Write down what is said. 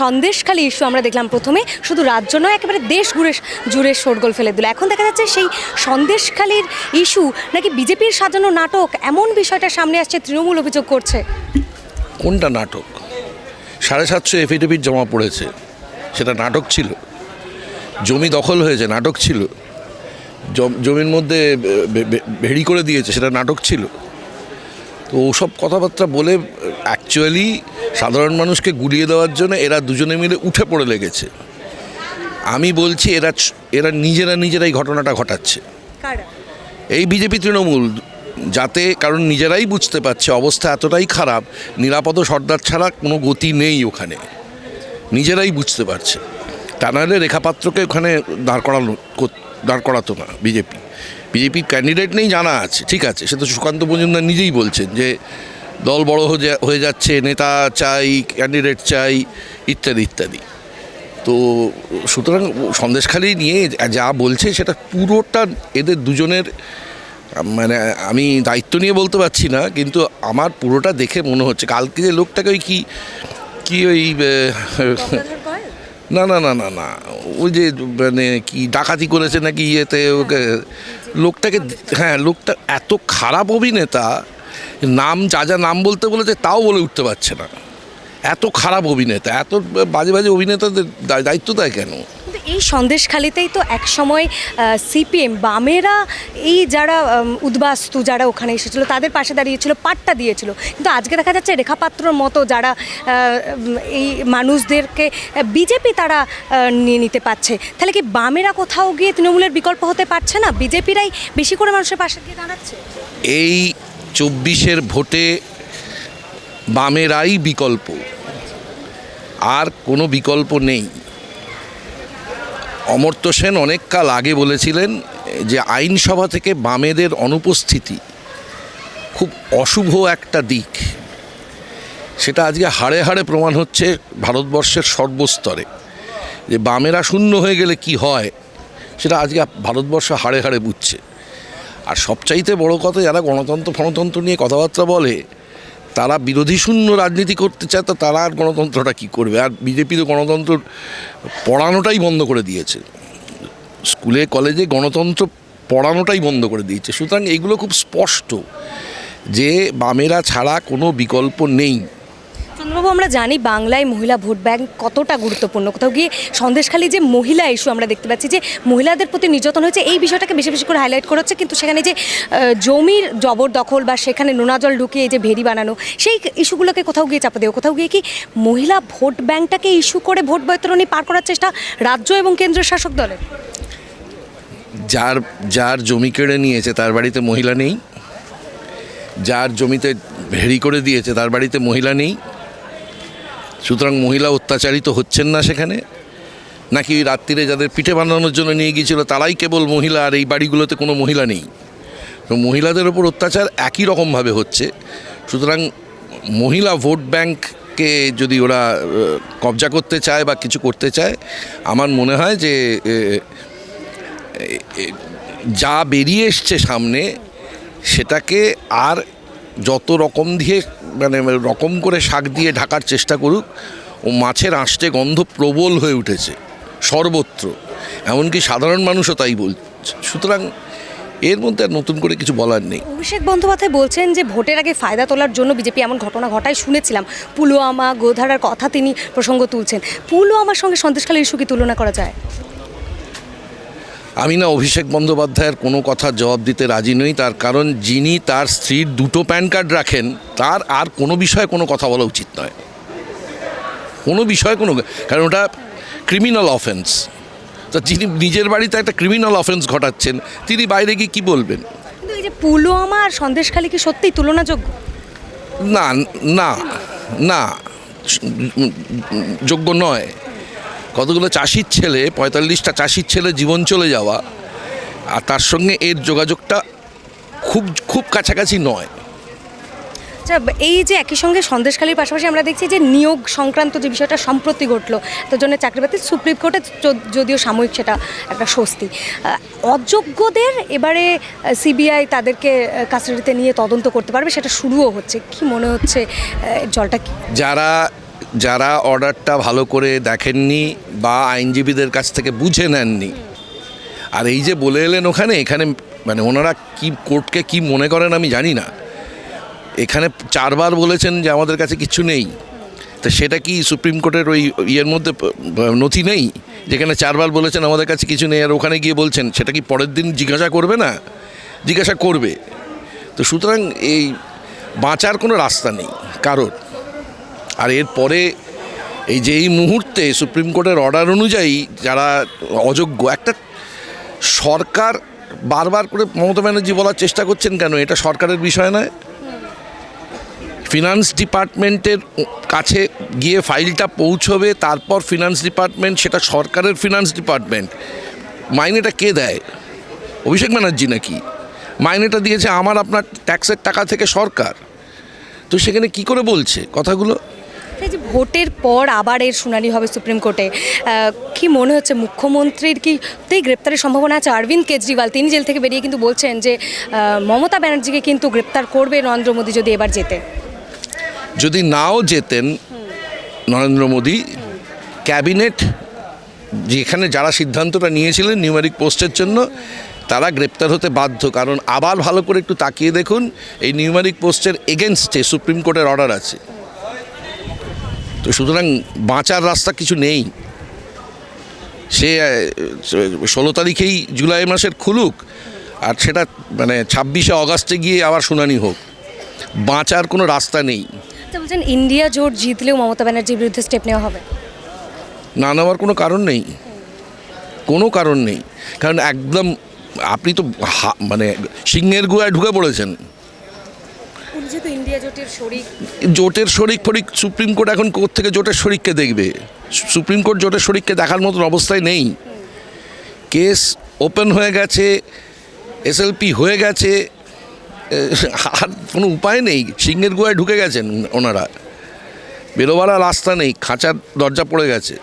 Sandeshkhali issue আমরা দেখলাম প্রথমে। শুধু রাজ্য নয়, একেবারে দেশ ঘুরে জুড়ে শোরগোল ফেলে দিল। এখন দেখা যাচ্ছে সেই সন্দেশখালীর ইস্যু নাকি বিজেপির সাজানো নাটক, এমন বিষয়টা সামনে আসছে, তৃণমূল অভিযোগ করছে। কোনটা নাটক? সাড়ে সাতশো এফিডেভিট জমা পড়েছে। সেটা নাটক ছিল। জমি দখল হয়েছে, নাটক ছিল। জমির মধ্যে ভেড়ি করে দিয়েছে, সেটা নাটক ছিল। তো ওসব কথাবার্তা বলে অ্যাকচুয়ালি সাধারণ মানুষকে গুলিয়ে দেওয়ার জন্য এরা দুজনে মিলে উঠে পড়ে লেগেছে। আমি বলছি এরা এরা নিজেরা নিজেরাই ঘটনাটা ঘটাচ্ছে। এই বিজেপি তৃণমূল যাতে কারণ নিজেরাই বুঝতে পারছে অবস্থা এতটাই খারাপ নিরাপদ সর্দার ছাড়া কোনো গতি নেই ওখানে। নিজেরাই বুঝতে পারছে। তা নাহলে রেখাপাত্রকে ওখানে দাঁড় করানো দাঁড় করাতো না বিজেপি। বিজেপির ক্যান্ডিডেট নেই জানা আছে ঠিক আছে। সে তো সুকান্ত মজুমদার নিজেই বলছেন যে দল বড় হয়ে হয়ে যাচ্ছে নেতা চাই ক্যান্ডিডেট চাই ইত্যাদি ইত্যাদি। তো সুতরাং সন্দেশখালি নিয়ে যা বলছে সেটা পুরোটা এদের দুজনের মানে আমি দায়িত্ব নিয়ে বলতে পারছি না কিন্তু আমার পুরোটা দেখে মনে হচ্ছে। কালকে যে লোকটাকে ওই কী কী ওই না না না না না ওই যে মানে কি ডাকাতি করেছে নাকি ইয়েতে ওকে? লোকটাকে হ্যাঁ লোকটা এত খারাপ অভিনেতা, নাম, যা যা নাম বলতে বলেছে তাও বলে উঠতে পারছে না। এত খারাপ অভিনেতা, এত বাজে বাজে অভিনেতাদের দায়িত্ব দেয় কেন? এই সন্দেশখালিতেই তো এক সময় সিপিএম বামেরা এই যারা উদ্বাস্তু যারা ওখানে এসেছিল, তাদের পাশে দাঁড়িয়েছিল, পাট্টা দিয়েছিল। কিন্তু আজকে দেখা যাচ্ছে রেখাপাত্রর মতো যারা এই মানুষদেরকে বিজেপি তারা নিয়ে নিতে পারছে। তাহলে কি বামেরা কোথাও গিয়ে তৃণমূলের বিকল্প হতে পারছে না? বিজেপিরাই বেশি করে মানুষের পাশে গিয়ে দাঁড়াচ্ছে? এই চব্বিশের ভোটে বামেরাই বিকল্প। আর কোনো বিকল্প নেই। অমর্ত্য সেন অনেক কাল আগে বলেছিলেন যে আইনসভা থেকে বামেদের অনুপস্থিতি খুব অশুভ একটা দিক। সেটা আজকে হাড়ে হাড়ে প্রমাণ হচ্ছে ভারতবর্ষের সর্বস্তরে। যে বামেরা শূন্য হয়ে গেলে কি হয়, সেটা আজকে ভারতবর্ষ হাড়ে হাড়ে বুঝছে। আর সবচাইতে বড় কথা, যারা গণতন্ত্র, ফণতন্ত্র নিয়ে কথাবার্তা বলে তারা বিরোধী শূন্য রাজনীতি করতে চায়, তো তারা আর গণতন্ত্রটা কী করবে? আর বিজেপি তো গণতন্ত্র পড়ানোটাই বন্ধ করে দিয়েছে। স্কুলে, কলেজে গণতন্ত্র পড়ানোটাই বন্ধ করে দিয়েছে। সুতরাং এগুলো খুব স্পষ্ট যে বামেরা ছাড়া কোনো বিকল্প নেই। চন্দ্রবাবু, আমরা জানি বাংলায় মহিলা ভোট ব্যাংক কতটা গুরুত্বপূর্ণ। কোথাও গিয়ে সন্দেশখালী যে মহিলা ইস্যু আমরা দেখতে পাচ্ছি, যে মহিলাদের প্রতি নির্যাতন হয়েছে, এই বিষয়টাকে বেশি বেশি করে হাইলাইট করা হচ্ছে। কিন্তু সেখানে যে জমির জবরদখল বা সেখানে নোনা জল ঢুকিয়ে যে ভেরি বানানো, সেই ইস্যুগুলোকে কোথাও গিয়ে চাপা দেওয়া। কোথাও গিয়ে কি মহিলা ভোট ব্যাংকটাকে ইস্যু করে ভোট বৈতরণী পার করার চেষ্টা রাজ্য এবং কেন্দ্রীয় শাসক দলের? যার যার জমি কেড়ে নিয়েছে, তার বাড়িতে মহিলা নেই। যার জমিতে ভেরি করে দিয়েছে, তার বাড়িতে মহিলা নেই। সুতরাং মহিলা অত্যাচারিত হচ্ছেন না সেখানে। নাকি রাত্রিরে যাদের পিঠে বানানোর জন্য নিয়ে গিয়েছিল, তারাই কেবল মহিলা আর এই বাড়িগুলোতে কোনো মহিলা নেই। তো মহিলাদের ওপর অত্যাচার একই রকমভাবে হচ্ছে। সুতরাং মহিলা ভোট ব্যাংককে যদি ওরা কবজা করতে চায় বা কিছু করতে চায়, আমার মনে হয় যে যা বেরিয়ে এসছে সামনে, সেটাকে আর যত রকম দিয়ে মানে রকম করে শাক দিয়ে ঢাকার চেষ্টা করুক, ও মাছের আঁশটে গন্ধ প্রবল হয়ে উঠেছে, সর্বত্র। এমনকি সাধারণ মানুষও তাই বলছে। সুতরাং এর মধ্যে আর নতুন করে কিছু বলার নেই। অভিষেক বন্দ্যোপাধ্যায় বলছেন যে ভোটের আগে ফায়দা তোলার জন্য বিজেপি এমন ঘটনা ঘটায় শুনেছিলাম। পুলওয়ামা, গোধারার কথা তিনি প্রসঙ্গ তুলছেন। পুলওয়ামার সঙ্গে সন্দেশখালী ইস্যু কি তুলনা করা যায়? আমি না অভিষেক বন্দ্যোপাধ্যায়ের কোনো কথার জবাব দিতে রাজি নই তার কারণ যিনি তার স্ত্রীর দুটো প্যান কার্ড রাখেন তার আর কোনো বিষয়ে কোনো কথা বলা উচিত নয়। কোনো বিষয়ে কোনো কারণ ওটা ক্রিমিনাল অফেন্স তা যিনি নিজের বাড়িতে একটা ক্রিমিনাল অফেন্স ঘটাচ্ছেন তিনি বাইরে গিয়ে কী বলবেন? কিন্তু এই যে পুলওয়ামা আর সন্দেশখালী কি সত্যিই তুলনাযোগ্য? না না না যোগ্য নয়। কতগুলো চাষির ছেলে পঁয়তাল্লিশটা চাষির ছেলে জীবন চলে যাওয়া আর তার সঙ্গে এর যোগাযোগটা খুব খুব কাছাকাছি নয়। আচ্ছা এই যে একই সঙ্গে সন্দেশখালীর পাশাপাশি আমরা দেখছি যে নিয়োগ সংক্রান্ত যে বিষয়টা সম্প্রতি ঘটলো তার জন্য চাকরি বাতিল সুপ্রিম কোর্টে যদিও সাময়িক সেটা একটা স্বস্তি। অযোগ্যদের এবারে সিবিআই তাদেরকে কাস্টাডিতে নিয়ে তদন্ত করতে পারবে সেটা শুরুও হচ্ছে। কি মনে হচ্ছে জলটা কি? যারা যারা অর্ডারটা ভালো করে দেখেননি বা আইনজীবীদের কাছ থেকে বুঝে নেননি। আর এই যে বলে এলেন ওখানে, এখানে মানে ওনারা কি কোর্টকে কি মনে করেন আমি জানি না। এখানে চারবার বলেছেন যে আমাদের কাছে কিছু নেই। তো সেটা কি সুপ্রিম কোর্টের ওই ইয়ের মধ্যে নথি নেই? যেখানে চারবার বলেছেন আমাদের কাছে কিছু নেই আর ওখানে গিয়ে বলছেন, সেটা কি পরের দিন জিজ্ঞাসা করবে না? জিজ্ঞাসা করবে। তো সুতরাং এই বাঁচার কোনো রাস্তা নেই কারোর। আর এরপরে এই যে এই মুহূর্তে সুপ্রিম কোর্টের অর্ডার অনুযায়ী যারা অযোগ্য, একটা সরকার বারবার করে মমতা ব্যানার্জি বলার চেষ্টা করছেন কেন? এটা সরকারের বিষয় নয়। ফিনান্স ডিপার্টমেন্টের কাছে গিয়ে ফাইলটা পৌঁছবে, তারপর ফিনান্স ডিপার্টমেন্ট, সেটা সরকারের ফিনান্স ডিপার্টমেন্ট। মাইনেটা কে দেয়? অভিষেক ব্যানার্জি নাকি? মাইনেটা দিয়েছে আমার, আপনার ট্যাক্সের টাকা থেকে সরকার। তো সেখানে কি করে বলছে কথাগুলো? এই যে ভোটের পর আবার এর শুনানি হবে সুপ্রিম কোর্টে কি মনে হচ্ছে মুখ্যমন্ত্রীর কি তেই গ্রেপ্তারের সম্ভাবনা আছে? অরবিন্দ কেজরিওয়াল, তিনি জেল থেকে বেরিয়ে কিন্তু বলছেন যে মমতা ব্যানার্জিকে কিন্তু গ্রেপ্তার করবে নরেন্দ্র মোদী যদি এবার যেতে যদি নাও যেতেন নরেন্দ্র মোদী, ক্যাবিনেট যেখানে যারা সিদ্ধান্তটা নিয়েছিলেন নিউমেরিক পোস্টের জন্য, তারা গ্রেপ্তার হতে বাধ্য। কারণ আবার ভালো করে একটু তাকিয়ে দেখুন, এই নিউমেরিক পোস্টের এগেনস্টে সুপ্রিম কোর্টের অর্ডার আছে তো সুতরাং বাঁচার রাস্তা কিছু নেই। সে ষোলো তারিখেই জুলাই মাসের খুলুক আর সেটা মানে ছাব্বিশে অগাস্টে গিয়ে আবার শুনানি হোক। বাঁচার কোনো রাস্তা নেই। বলছেন ইন্ডিয়া জোট জিতলেও মমতা ব্যানার্জির বিরুদ্ধে স্টেপ নেওয়া হবে। না নেওয়ার কোনো কারণ নেই। কোনো কারণ নেই। কারণ একদম আপনি তো মানে সিংহের গুয়ায় ঢুকে পড়েছেন। ইন্ডিয়া জোটের শরিক। জোটের শরিক ফরিক সুপ্রিম কোর্ট এখন কোর্ট থেকে জোটের শরিককে দেখবে। সুপ্রিম কোর্ট জোটের শরিককে দেখার মতন অবস্থায় নেই। কেস ওপেন হয়ে গেছে, এসএলপি হয়ে গেছে আর কোনো উপায় নেই। সিংহের গুহায় ঢুকে গেছেন ওনারা। বেরোবার রাস্তা নেই, খাঁচার দরজা পড়ে গেছে।